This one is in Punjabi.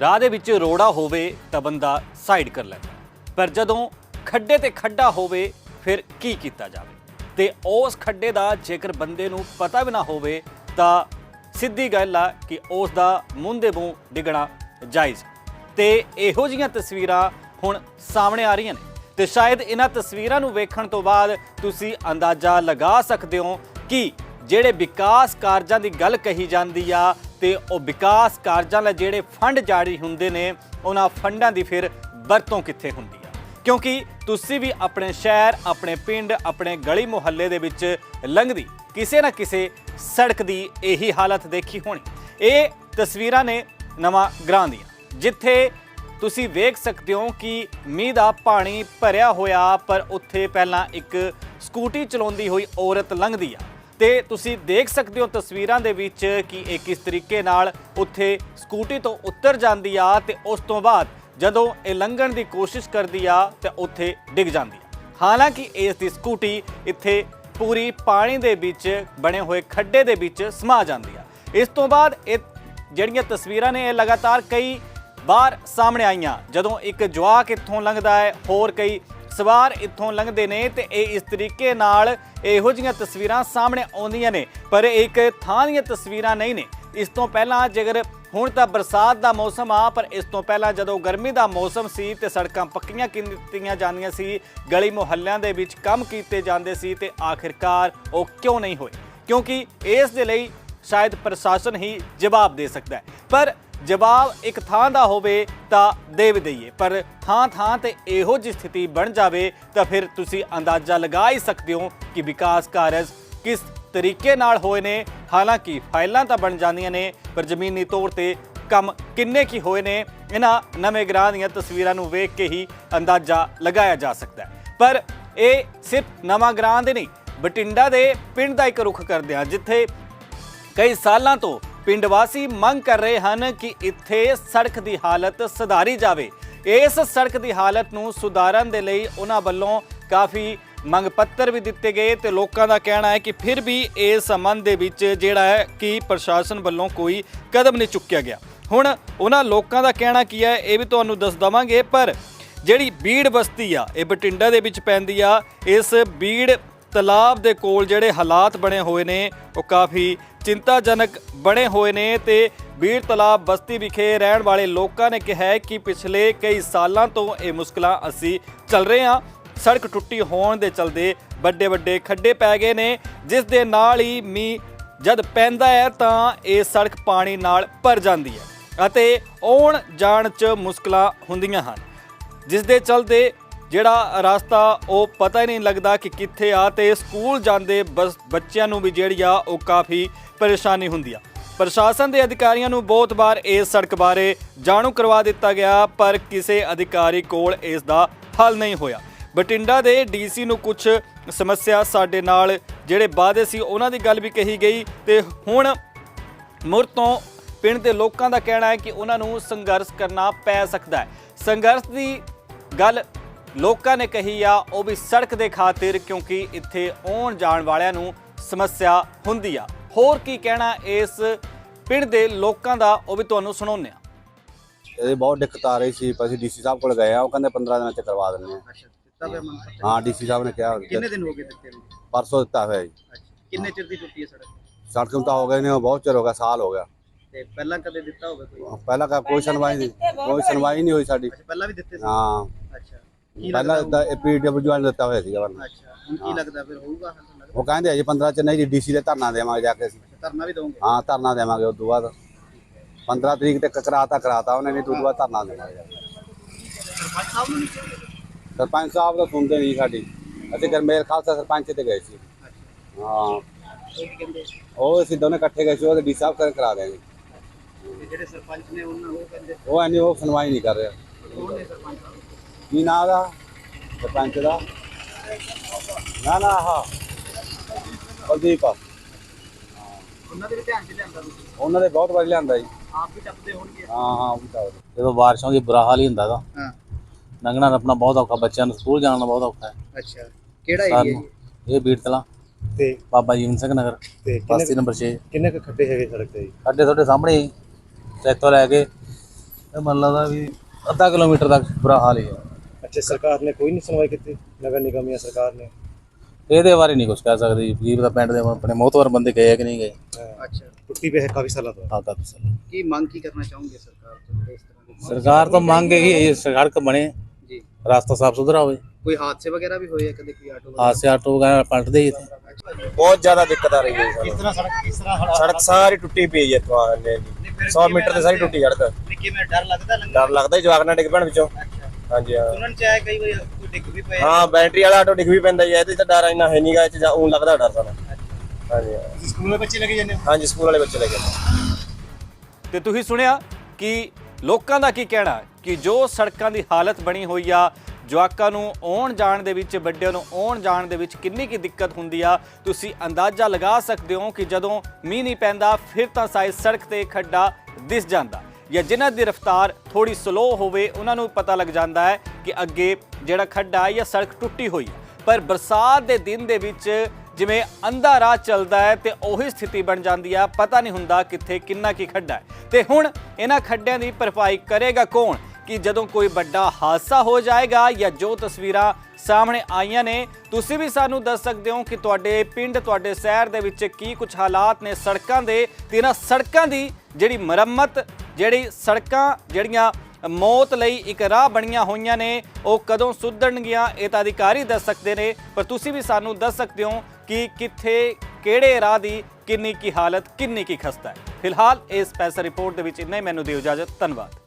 ਰਾਹ ਦੇ ਵਿੱਚ ਰੋੜਾ ਹੋਵੇ ਤਾਂ ਬੰਦਾ ਸਾਈਡ ਕਰ ਲੈਂਦਾ। ਪਰ ਜਦੋਂ ਖੱਡੇ ਤੇ ਖੱਡਾ ਹੋਵੇ, ਫਿਰ ਕੀ ਕੀਤਾ ਜਾਵੇ? ਤੇ ਉਸ ਖੱਡੇ ਦਾ ਜੇਕਰ ਬੰਦੇ ਨੂੰ ਪਤਾ ਵੀ ਨਾ ਹੋਵੇ, ਤਾਂ ਸਿੱਧੀ ਗੱਲ ਆ ਕਿ ਉਸ ਦਾ ਮੂੰਹ ਦੇ ਮੂੰਹ ਡਿੱਗਣਾ ਜਾਇਜ਼ ਤੇ ਇਹੋ ਜੀਆਂ ਤਸਵੀਰਾਂ ਹੁਣ ਸਾਹਮਣੇ ਆ ਰਹੀਆਂ ਨੇ। ਤੇ ਸ਼ਾਇਦ ਇਹਨਾਂ ਤਸਵੀਰਾਂ ਨੂੰ ਵੇਖਣ ਤੋਂ ਬਾਅਦ ਤੁਸੀਂ ਅੰਦਾਜ਼ਾ ਲਗਾ ਸਕਦੇ ਹੋ ਕਿ ਜਿਹੜੇ ਵਿਕਾਸ ਕਾਰਜਾਂ ਦੀ ਗੱਲ ਕਹੀ ਜਾਂਦੀ ਆ ਤੇ ਉਹ ਵਿਕਾਸ ਕਾਰਜਾਂ ਲਈ ਜਿਹੜੇ ਫੰਡ ਜਾਰੀ ਹੁੰਦੇ ਨੇ, ਉਹਨਾਂ ਫੰਡਾਂ ਦੀ ਫਿਰ ਵਰਤੋਂ ਕਿੱਥੇ ਹੁੰਦੀ ਹੈ ਕਿਉਂਕਿ ਤੁਸੀਂ ਵੀ ਆਪਣੇ ਸ਼ਹਿਰ, ਆਪਣੇ ਪਿੰਡ, ਆਪਣੇ ਗਲੀ ਮੁਹੱਲੇ ਦੇ ਵਿੱਚ ਲੰਘਦੀ, ਕਿਸੇ ਨਾ ਕਿਸੇ ਸੜਕ ਦੀ ਇਹੀ ਹਾਲਤ ਦੇਖੀ ਹੋਣੀ। ਇਹ ਤਸਵੀਰਾਂ ਨੇ ਨਵਾਂ ਗ੍ਰਾਂ ਦੀਆਂ। ਜਿੱਥੇ ਤੁਸੀਂ ਵੇਖ ਸਕਦੇ ਹੋ ਕਿ ਮੀਂਹ ਦਾ ਪਾਣੀ ਭਰਿਆ ਹੋਇਆ, ਪਰ ਉੱਥੇ ਪਹਿਲਾਂ ਇੱਕ ਸਕੂਟੀ ਚਲਾਉਂਦੀ ਹੋਈ ਔਰਤ ਲੰਘਦੀ ਆ। ਤੇ ਤੁਸੀਂ ਦੇਖ ਸਕਦੇ ਹੋ ਤਸਵੀਰਾਂ ਦੇ ਵਿੱਚ ਕਿ ਇਹ ਕਿਸ ਤਰੀਕੇ ਨਾਲ ਉੱਥੇ ਸਕੂਟੀ ਤੋਂ ਉੱਤਰ ਜਾਂਦੀ ਆ ਤੇ ਉਸ ਤੋਂ ਬਾਅਦ ਜਦੋਂ ਇਹ ਲੰਘਣ ਦੀ ਕੋਸ਼ਿਸ਼ ਕਰਦੀ ਆ ਤੇ ਉੱਥੇ ਡਿੱਗ ਜਾਂਦੀ ਆ। ਹਾਲਾਂਕਿ ਇਸ ਦੀ ਸਕੂਟੀ ਇੱਥੇ ਪੂਰੀ ਪਾਣੀ ਦੇ ਵਿੱਚ ਬਣੇ ਹੋਏ ਖੱਡੇ ਦੇ ਵਿੱਚ ਸਮਾ ਜਾਂਦੀ ਆ। ਇਸ ਤੋਂ ਬਾਅਦ ਇਹ ਜਿਹੜੀਆਂ ਤਸਵੀਰਾਂ ਨੇ ਇਹ ਲਗਾਤਾਰ ਕਈ ਵਾਰ ਸਾਹਮਣੇ ਆਈਆਂ। ਜਦੋਂ ਇੱਕ ਜਵਾਕ ਇੱਥੋਂ ਲੰਘਦਾ ਹੈ, ਹੋਰ ਕਈ ਸਵਾਰ ਇੱਥੋਂ ਲੰਘਦੇ ਨੇ ਤੇ ਇਹ ਇਸ ਤਰੀਕੇ ਨਾਲ ਇਹੋ ਜਿਹੀਆਂ ਤਸਵੀਰਾਂ ਸਾਹਮਣੇ ਆਉਂਦੀਆਂ ਨੇ, ਪਰ ਇਹ ਇੱਕ ਥਾਂ ਦੀਆਂ ਤਸਵੀਰਾਂ ਨਹੀਂ ਨੇ। ਇਸ ਤੋਂ ਪਹਿਲਾਂ ਜੇਕਰ ਹੁਣ ਤਾਂ ਬਰਸਾਤ ਦਾ ਮੌਸਮ ਆ, ਪਰ ਇਸ ਤੋਂ ਪਹਿਲਾਂ ਜਦੋਂ ਗਰਮੀ ਦਾ ਮੌਸਮ ਸੀ ਤੇ ਸੜਕਾਂ ਪੱਕੀਆਂ ਕੀਤੀਆਂ ਜਾਂਦੀਆਂ ਸੀ, ਗਲੀ ਮੁਹੱਲਿਆਂ ਦੇ ਵਿੱਚ ਕੰਮ ਕੀਤੇ ਜਾਂਦੇ ਸੀ ਤੇ ਆਖਿਰਕਾਰ ਉਹ ਕਿਉਂ ਨਹੀਂ ਹੋਏ? ਕਿਉਂਕਿ ਇਸ ਦੇ ਲਈ ਸ਼ਾਇਦ ਪ੍ਰਸ਼ਾਸਨ ਹੀ ਜਵਾਬ ਦੇ ਸਕਦਾ ਹੈ। ਪਰ ਜਵਾਬ ਇੱਕ ਥਾਂ ਦਾ ਹੋਵੇ ਤਾਂ ਦੇ ਵੀ ਦਈਏ। ਪਰ ਥਾਂ ਥਾਂ ਤੇ ਇਹੋ ਜਿਹੀ ਸਥਿਤੀ ਬਣ ਜਾਵੇ ਤਾਂ ਫਿਰ ਤੁਸੀਂ ਅੰਦਾਜ਼ਾ ਲਗਾ ਹੀ ਸਕਦੇ ਹੋ ਕਿ ਵਿਕਾਸ ਕਾਰਜ ਕਿਸ ਤਰੀਕੇ ਨਾਲ ਹੋਏ ਨੇ। ਹਾਲਾਂਕਿ ਫਾਈਲਾਂ ਤਾਂ ਬਣ ਜਾਂਦੀਆਂ ਨੇ, ਪਰ ਜ਼ਮੀਨੀ ਤੌਰ ਤੇ ਕੰਮ ਕਿੰਨੇ ਕੀ ਹੋਏ ਨੇ, ਇਹਨਾਂ ਨਵੇਂ ਗ੍ਰਾਂ ਦੀਆਂ ਤਸਵੀਰਾਂ ਨੂੰ ਵੇਖ ਕੇ ਹੀ ਅੰਦਾਜ਼ਾ ਲਗਾਇਆ ਜਾ ਸਕਦਾ ਹੈ। ਪਰ ਇਹ ਸਿਰਫ ਨਵਾਂ ਗ੍ਰਾਂ ਦੇ ਨਹੀਂ ਬਟਿੰਡਾ ਦੇ ਪਿੰਡ ਦਾ ਇੱਕ ਰੁਖ ਕਰਦੇ ਹਾਂ, ਜਿੱਥੇ ਕਈ ਸਾਲਾਂ ਤੋਂ ਪਿੰਡ ਵਾਸੀ ਮੰਗ ਕਰ ਰਹੇ ਹਨ ਕਿ ਇੱਥੇ ਸੜਕ ਦੀ ਹਾਲਤ ਸੁਧਾਰੀ ਜਾਵੇ। ਇਸ ਸੜਕ ਦੀ ਹਾਲਤ ਨੂੰ ਸੁਧਾਰਨ ਦੇ ਲਈ ਉਹਨਾਂ ਵੱਲੋਂ ਕਾਫੀ ਮੰਗ ਪੱਤਰ ਵੀ ਦਿੱਤੇ ਗਏ ਤੇ ਲੋਕਾਂ ਦਾ ਕਹਿਣਾ ਹੈ ਕਿ ਫਿਰ ਵੀ ਇਸ ਸੰਬੰਧ ਦੇ ਵਿੱਚ ਜਿਹੜਾ ਹੈ ਕਿ ਪ੍ਰਸ਼ਾਸਨ ਵੱਲੋਂ ਕੋਈ ਕਦਮ ਨਹੀਂ ਚੁੱਕਿਆ ਗਿਆ। ਹੁਣ ਉਹਨਾਂ ਲੋਕਾਂ ਦਾ ਕਹਿਣਾ ਕੀ ਹੈ, ਇਹ ਵੀ ਤੁਹਾਨੂੰ ਦੱਸ ਦਵਾਂਗੇ, ਪਰ ਜਿਹੜੀ ਬੀੜ ਬਸਤੀ ਆ, ਇਹ ਬਟਿੰਡਾ ਦੇ ਵਿੱਚ ਪੈਂਦੀ ਆ, ਇਸ ਬੀੜ ਤਲਾਬ ਦੇ ਕੋਲ ਜਿਹੜੇ ਹਾਲਾਤ ਬਣੇ ਹੋਏ ਨੇ, ਉਹ ਕਾਫੀ ਚਿੰਤਾਜਨਕ ਬਣੇ ਹੋਏ ਨੇ ਤੇ ਬੀੜ ਤਲਾਬ ਬਸਤੀ ਵਿਖੇ ਰਹਿਣ ਵਾਲੇ ਲੋਕਾਂ ਨੇ ਕਿਹਾ ਹੈ ਕਿ ਪਿਛਲੇ ਕਈ ਸਾਲਾਂ ਤੋਂ ਇਹ ਮੁਸ਼ਕਲਾਂ ਅਸੀਂ ਚੱਲ ਰਹੇ ਹਾਂ। ਸੜਕ ਟੁੱਟੀ ਹੋਣ ਦੇ ਚਲਦੇ ਵੱਡੇ ਵੱਡੇ ਖੱਡੇ ਪੈ ਗਏ ਨੇ, ਜਿਸ ਦੇ ਨਾਲ ਹੀ ਮੀਂਹ ਜਦ ਪੈਂਦਾ ਹੈ ਤਾਂ ਇਹ ਸੜਕ ਪਾਣੀ ਨਾਲ ਭਰ ਜਾਂਦੀ ਹੈ ਅਤੇ ਆਉਣ ਜਾਣ 'ਚ ਮੁਸ਼ਕਲਾਂ ਹੁੰਦੀਆਂ ਹਨ। ਜਿਸ ਦੇ ਚਲਦੇ ਜਿਹੜਾ ਰਸਤਾ ਉਹ ਪਤਾ ਹੀ ਨਹੀਂ ਲੱਗਦਾ ਕਿ ਕਿੱਥੇ ਆ ਤੇ ਸਕੂਲ ਜਾਂਦੇ ਬਸ ਬੱਚਿਆਂ ਨੂੰ ਵੀ ਜਿਹੜੀ ਆ ਉਹ ਕਾਫੀ ਪਰੇਸ਼ਾਨੀ ਹੁੰਦੀ ਆ। ਪ੍ਰਸ਼ਾਸਨ ਦੇ ਅਧਿਕਾਰੀਆਂ ਨੂੰ ਬਹੁਤ ਵਾਰ ਇਸ ਸੜਕ ਬਾਰੇ ਜਾਣੂ ਕਰਵਾ ਦਿੱਤਾ ਗਿਆ, ਪਰ ਕਿਸੇ ਅਧਿਕਾਰੀ ਕੋਲ ਇਸ ਦਾ ਹੱਲ ਨਹੀਂ ਹੋਇਆ। ਬਟਿੰਡਾ ਦੇ ਡੀਸੀ ਨੂੰ ਕੁਝ ਸਮੱਸਿਆ ਸਾਡੇ ਨਾਲ ਜਿਹੜੇ ਵਾਅਦੇ ਸੀ ਉਹਨਾਂ ਦੀ ਗੱਲ ਵੀ ਕਹੀ ਗਈ ਤੇ ਹੁਣ ਮੁੜ ਤੋਂ ਪਿੰਡ ਦੇ ਲੋਕਾਂ ਦਾ ਕਹਿਣਾ ਹੈ ਕਿ ਉਹਨਾਂ ਨੂੰ ਸੰਘਰਸ਼ ਕਰਨਾ ਪੈ ਸਕਦਾ ਹੈ। ਸੰਘਰਸ਼ ਦੀ ਗੱਲ ਲੋਕਾਂ ਨੇ ਕਹੀ ਆ ਉਹ ਵੀ ਸੜਕ ਦੇ ਖਾਤਰ ਕਿਉਂਕਿ ਇੱਥੇ ਆਉਣ ਜਾਣ ਵਾਲਿਆਂ ਨੂੰ ਸਮੱਸਿਆ ਹੁੰਦੀ ਆ। ਹੋਰ ਕੀ ਕਹਿਣਾ ਇਸ ਪਿੰਡ ਦੇ ਲੋਕਾਂ ਦਾ ਉਹ ਵੀ ਤੁਹਾਨੂੰ ਸੁਣਾਉਂਦੇ ਆ। ਇਹਦੀ ਬਹੁਤ ਦਿੱਕਤ ਆ ਰਹੀ ਸੀ ਅਸੀਂ ਡੀਸੀ ਸਾਹਿਬ ਕੋਲ ਗਏ ਆ ਉਹ ਕਹਿੰਦੇ 15 ਦਿਨਾਂ ਚ ਕਰਵਾ ਦਿੰਦੇ ਆ? ਹਾਂ ਡੀਸੀ ਸਾਹਿਬ ਨੇ ਕਿਹਾ। ਕਿੰਨੇ ਦਿਨ ਹੋ ਗਏ ਦਿੱਤੇ ਪਰਸੋਂ ਦਿੱਤਾ ਹੋਇਆ ਜੀ। ਅੱਛਾ ਕਿੰਨੇ ਚਿਰ ਦੀ ਟੁੱਟੀ ਹੈ ਸੜਕ? ਸੜਕ ਤਾਂ ਹੋ ਗਏ ਨੇ ਬਹੁਤ ਚਿਰ ਹੋ ਗਿਆ ਸਾਲ ਹੋ ਗਿਆ। ਤੇ ਪਹਿਲਾਂ ਕਦੇ ਦਿੱਤਾ ਹੋਵੇ ਕੋਈ? ਪਹਿਲਾਂ ਕੋਈ ਸੁਣਵਾਈ ਨਹੀਂ ਕੋਈ ਸੁਣਵਾਈ ਨਹੀਂ ਹੋਈ ਸਾਡੀ। ਅੱਛਾ ਪਹਿਲਾਂ ਵੀ ਦਿੱਤੇ ਸੀ? ਹਾਂ। ਅੱਛਾ। ਪਹਿਲਾਂ ਤਾਂ ਪੀਡਬਲਯੂ ਵਾਲੇ ਦਿੱਤਾ ਹੋਇਆ ਸੀਗਾ ਵਰਨਾ ਅੱਛਾ ਹੁਣ ਕੀ ਲੱਗਦਾ ਫਿਰ ਹੋਊਗਾ ਲੱਗਦਾ? ਉਹ ਕਹਿੰਦੇ ਅਜੇ 15 ਚ ਨਹੀਂ ਜੀ ਡੀਸੀ ਦੇ ਧਰਨਾ ਦੇਵਾਂਗੇ ਜਾ ਕੇ ਅਸੀਂ। ਧਰਨਾ ਵੀ ਦੋਗੇ ਹਾਂ ਧਰਨਾ ਦੇਵਾਂਗੇ ਉਸ ਤੋਂ ਬਾਅਦ। 15 ਤਰੀਕ ਤੱਕ ਕਰਾਤਾ ਕਰਾਤਾ ਉਹਨੇ ਨਹੀਂ ਤੋਂ ਬਾਅਦ ਧਰਨਾ ਦੇਵਾਂਗੇ ਜਾ ਕੇ। ਸਰਪੰਚ ਸਾਹਿਬ ਨੂੰ ਨਹੀਂ ਕਿਹਾ? ਸਰਪੰਚ ਸਾਹਿਬ ਤਾਂ ਸੁਣਦੇ ਨਹੀਂ ਸਾਡੀ। ਅਸੀਂ ਗਰਮੇਲ ਖਾਲਸਾ ਸਰਪੰਚ ਤੇ ਗਏ ਸੀ। ਅੱਛਾ। ਹਾਂ। ਉਹ ਕੀ ਕਹਿੰਦੇ? ਉਹ ਅਸੀਂ ਦੋਨੇ ਇਕੱਠੇ ਗਏ ਸੀ ਉਹ ਡੀ ਸਾਹਿਬ ਕਰ ਕਰਾ ਦੇਣਗੇ। ਤੇ ਜਿਹੜੇ ਸਰਪੰਚ ਨੇ ਉਹਨਾਂ ਉਹ ਕਹਿੰਦੇ? ਉਹ ਐਨੀ ਉਹ ਸੁਣਵਾਈ ਨਹੀਂ ਕਰ ਰਿਹਾ। ਕੌਣ ਨੇ ਸਰਪੰਚ ਸਾਹਿਬ? ਕੀ ਨਾਂ ਦਾ ਸਰਪੰਚ ਦਾ। ਨਾ ਨਾ ਹਾਂ ਕੁਲਦੀਪ। ਉਹਨਾਂ ਦੇ ਵੀ ਧਿਆਨ ਚ ਲਿਆਂਦਾ ਤੁਸੀਂ? ਉਹਨਾਂ ਦੇ ਬਹੁਤ ਵਾਰੀ ਲਿਆਂਦਾ ਜੀ। ਆਪ ਵੀ ਟੱਪਦੇ ਹੋਣਗੇ? ਹਾਂ ਹਾਂ ਉਹ ਵੀ ਤਾਂ ਜਦੋਂ ਬਾਰਿਸ਼ਾਂ ਦੀ ਬੁਰਾ ਹਾਲ ਹੀ ਹੁੰਦਾ ਗਾ। ਹਾਂ। ਲੰਘਣਾ ਆਪਣਾ ਬਹੁਤ ਔਖਾ ਬੱਚਿਆਂ ਨੂੰ ਸਕੂਲ ਜਾਣਾ ਬਹੁਤ ਔਖਾ ਹੈ। ਅੱਛਾ। ਕਿਹੜਾ ਏਰੀਆ ਸਾਨੂੰ ਇਹ ਬੀੜ ਤਲਾ ਤੇ ਬਾਬਾ ਜੀਵਨ ਸਿੰਘ ਨਗਰ ਤੇ ਕਿੰਨੇ ਨੰਬਰ 6 ਕਿੰਨੇ ਕੁ ਖੱਡੇ ਹੈਗੇ ਸੜਕ ਤੇ ਜੀ? ਸਾਡੇ ਤੁਹਾਡੇ ਸਾਹਮਣੇ ਹੀ ਤੇ ਇੱਥੋਂ ਲੈ ਕੇ ਇਹ ਮੰਨ ਲੱਗਦਾ ਵੀ ਅੱਧਾ ਕਿਲੋਮੀਟਰ ਤੱਕ ਬੁਰਾ ਹਾਲ ਹੀ ਹੈ। ਅੱਛਾ ਸਰਕਾਰ ਨੇ ਕੋਈ ਨਹੀਂ ਸੁਣਵਾਈ ਕੀਤੀ? ਨਗਰ ਨਿਗਮ ਜਾਂ ਸਰਕਾਰ ਨੇ? ਇਹਦੇ ਬਾਰੇ ਨਹੀਂ ਕੁਝ ਕਹਿ ਸਕਦੇ ਜੀ। ਵੀਰ ਦਾ ਪਿੰਡ ਦੇ ਆਪਣੇ ਮੋਹਤਵਰ ਬੰਦੇ ਗਏ ਆ ਕਿ ਨਹੀਂ ਗਏ? ਅੱਛਾ। ਟੁੱਟੀ ਪਈ ਹੈ ਕਾਫੀ ਸਾਲਾਂ ਤੋਂ। ਆ ਕਾਫੀ ਸਾਲ ਕੀ ਮੰਗ ਕੀ ਕਰਨਾ ਚਾਹੋਗੇ ਸਰਕਾਰ ਤੋਂ ਇਸ ਤਰ੍ਹਾਂ ਦੀ ਸਰਕਾਰ ਤੋਂ ਮੰਗ ਹੈ ਕਿ ਇਹ ਸੜਕ ਬਣੇ ਜੀ। ਰਾਸਤਾ ਸਾਫ਼ ਸੁਥਰਾ ਹੋਵੇ। ਕੋਈ ਹਾਦਸੇ ਵਗੈਰਾ ਵੀ ਹੋਏ ਆ ਕਦੇ ਕੋਈ ਆਟੋ ਹਾਸੇ ਆਟੋ ਵਗੈਰਾ ਪਲਟਦੇ ਹੀ ਇੱਥੇ। ਬਹੁਤ ਜ਼ਿਆਦਾ ਦਿੱਕਤ ਆ ਰਹੀ ਹੈ ਕਿਸ ਤਰ੍ਹਾਂ ਸੜਕ ਕਿਸ ਤਰ੍ਹਾਂ ਸੜਕ ਸਾਰੀ ਟੁੱਟੀ ਪਈ ਹੈ ਜੀ 100 ਮੀਟਰ ਤੇ ਸਾਰੀ ਟੁੱਟੀ ਸੜਕ। ਕਿਵੇਂ? ਡਰ ਲੱਗਦਾ ਡਰ ਲੱਗਦਾ ਜਵਾਕ ਨਾਲ ਡਿੱਗ ਪੈਣ ਵਿੱਚੋਂ। ਹਾਂਜੀ ਹਾਂ। ਸੁਣਨ ਚ ਆਇਆ ਕਈ ਵਾਰੀ ਕੋਈ ਡਿੱਗ ਵੀ ਪਏ। ਹਾਂ ਬੈਟਰੀ ਵਾਲਾ ਆਟੋ ਡਿੱਗ ਵੀ ਪੈਂਦਾ ਜੀ ਇਹਦੇ ਤਾਂ ਡਰ ਇੰਨਾ ਹੈ ਨਹੀਂਗਾ ਇਹ ਉਹ ਲੱਗਦਾ ਡਰ ਸਾਨੂੰ। ਹਾਂਜੀ ਹਾਂ। ਤੁਸੀਂ ਸਕੂਲ ਦੇ ਬੱਚੇ ਲੈ ਕੇ ਜਾਂਦੇ ਹੋ? ਹਾਂਜੀ ਸਕੂਲ ਵਾਲੇ ਬੱਚੇ ਲੈ ਕੇ ਤੇ ਤੁਸੀਂ ਸੁਣਿਆ ਕਿ ਲੋਕਾਂ ਦਾ ਕੀ ਕਹਿਣਾ? ਕਿ ਜੋ ਸੜਕਾਂ ਦੀ ਹਾਲਤ ਬਣੀ ਹੋਈ ਆ ਜਵਾਕਾਂ ਨੂੰ ਆਉਣ ਜਾਣ ਦੇ ਵਿੱਚ ਵੱਡਿਆਂ ਨੂੰ ਆਉਣ ਜਾਣ ਦੇ ਵਿੱਚ ਕਿੰਨੀ ਕੀ ਦਿੱਕਤ ਹੁੰਦੀ ਆ ਤੁਸੀਂ ਅੰਦਾਜ਼ਾ ਲਗਾ ਸਕਦੇ ਹੋ ਕਿ ਜਦੋਂ ਮੀਂਹ ਨਹੀਂ ਪੈਂਦਾ ਫਿਰ ਤਾਂ ਸਾਇਦ ਸੜਕ ਤੇ ਖੱਡਾ ਦਿਸ ਜਾਂਦਾ। ਜਾਂ ਜਿਨ੍ਹਾਂ ਦੀ ਰਫ਼ਤਾਰ ਥੋੜੀ ਸਲੋ ਹੋਵੇ, ਉਹਨਾਂ ਨੂੰ ਪਤਾ ਲੱਗ ਜਾਂਦਾ ਹੈ ਕਿ ਅੱਗੇ ਜਿਹੜਾ ਖੱਡਾ ਜਾਂ ਸੜਕ ਟੁੱਟੀ ਹੋਈ ਹੈ। ਪਰ ਬਰਸਾਤ ਦੇ ਦਿਨ ਦੇ ਵਿੱਚ ਜਿਵੇਂ ਅੰਧਾ ਰਾਹ ਚੱਲਦਾ ਹੈ ਤੇ ਉਹੀ ਸਥਿਤੀ ਬਣ ਜਾਂਦੀ ਆ, ਪਤਾ ਨਹੀਂ ਹੁੰਦਾ ਕਿੱਥੇ ਕਿੰਨਾ ਕੀ ਖੱਡਾ ਹੈ। ਤੇ ਹੁਣ ਇਹਨਾਂ ਖੱਡਿਆਂ ਦੀ ਭਰਪਾਈ ਕਰੇਗਾ ਕੌਣ? ਕਿ ਜਦੋਂ ਕੋਈ ਵੱਡਾ ਹਾਦਸਾ ਹੋ ਜਾਏਗਾ ਜਾਂ ਜੋ ਤਸਵੀਰਾਂ ਸਾਹਮਣੇ ਆਈਆਂ ਨੇ, ਤੁਸੀਂ ਵੀ ਸਾਨੂੰ ਦੱਸ ਸਕਦੇ ਹੋ ਕਿ ਤੁਹਾਡੇ ਪਿੰਡ, ਤੁਹਾਡੇ ਸ਼ਹਿਰ ਦੇ ਵਿੱਚ ਕੀ ਕੁਝ ਹਾਲਾਤ ਨੇ ਸੜਕਾਂ ਦੇ, ਤੇ ਇਹਨਾਂ ਸੜਕਾਂ ਦੀ ਜਿਹੜੀ ਮੁਰੰਮਤ ਜਿਹੜੀ ਸੜਕਾਂ ਜਿਹੜੀਆਂ ਮੌਤ ਲਈ ਇੱਕ ਰਾਹ ਬਣੀਆਂ ਹੋਈਆਂ ਨੇ, ਉਹ ਕਦੋਂ ਸੁਧਰਨਗੀਆਂ, ਇਹ ਤਾਂ ਅਧਿਕਾਰੀ ਦੱਸ ਸਕਦੇ ਨੇ। ਪਰ ਤੁਸੀਂ ਵੀ ਸਾਨੂੰ ਦੱਸ ਸਕਦੇ ਹੋ ਕਿ ਕਿੱਥੇ, ਕਿਹੜੇ ਰਾਹ ਦੀ ਕਿੰਨੀ ਕੀ ਹਾਲਤ, ਕਿੰਨੀ ਕੀ ਖਸਤਾ ਹੈ। ਫਿਲਹਾਲ ਇਸ ਸਪੈਸ਼ਲ ਰਿਪੋਰਟ ਦੇ ਵਿੱਚ ਇੰਨਾ ਹੀ। ਮੈਨੂੰ ਦਿਓ ਇਜਾਜ਼ਤ। ਧੰਨਵਾਦ।